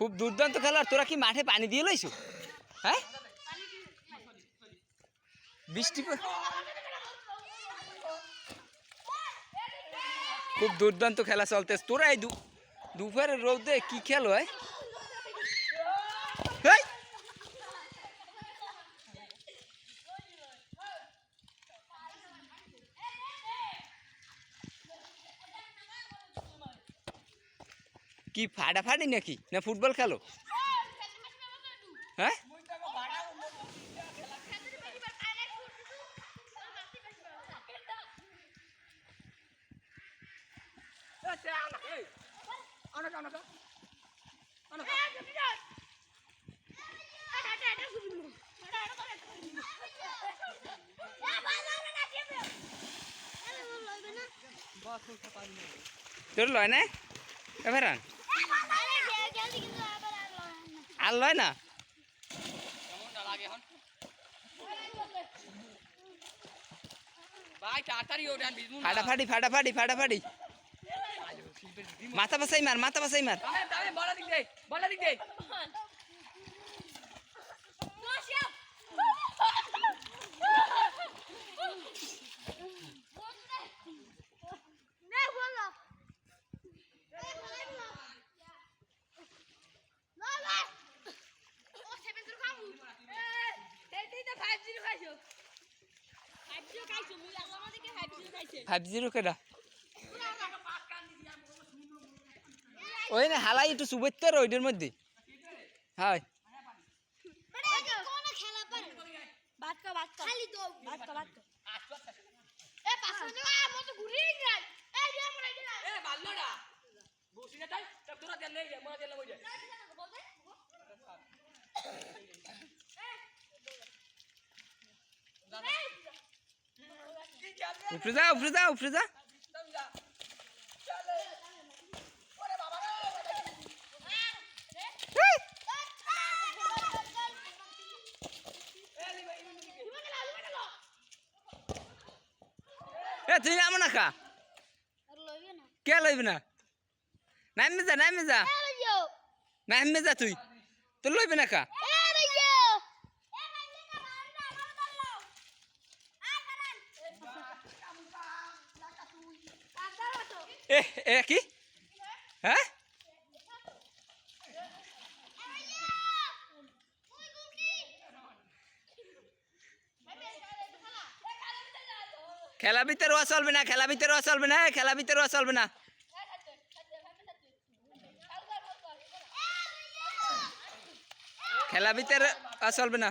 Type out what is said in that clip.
খুব দুর্দান্ত খেলা তোরা কি মাঠে পানি দিয়ে লইছ? হ্যাঁ? বৃষ্টি খুব দুর্দান্ত খেলা চলতেছে। তোরা এই দুপুরের রোদে কি খেল, হয়? কি ফাটাফাটি নাকি? না ফুটবল খেলো? হ্যাঁ? তোর লয় না? এবার আর লয় না? ফাটাফাটি ফাটাফাটি ফাটাফাটি। মাথা পাসাই মার মাথা পাসাই মার। ফাইভ জিরো কেটা ওই না হালাই একটু সুবত্য ওইটার মধ্যে। হয় খালি তো বাটকা বাটকা এ পাঁচশো টাকা মতো ঘুরিয়ে যায় এই যে আমরা এটা এ বাল্লোডা বসি না তাই তব তোরা দেন নেই মা দেন লই যায় উপরে যা উপরে যা উপরে যা। এ তুই নাম না খা। কে লইবি না? নামে যা নামে যা। নামে যা তুই। তোর লইবি না খা। এ এ, কি? হ্যাঁ? খেলা ভিতরে ওয়া চলবে না, খেলা ভিতরে ওয়া চলবে না খেলা ভিতরে ওয়া চলবে না। খেলা ভিতরে ওয়া চলবে না।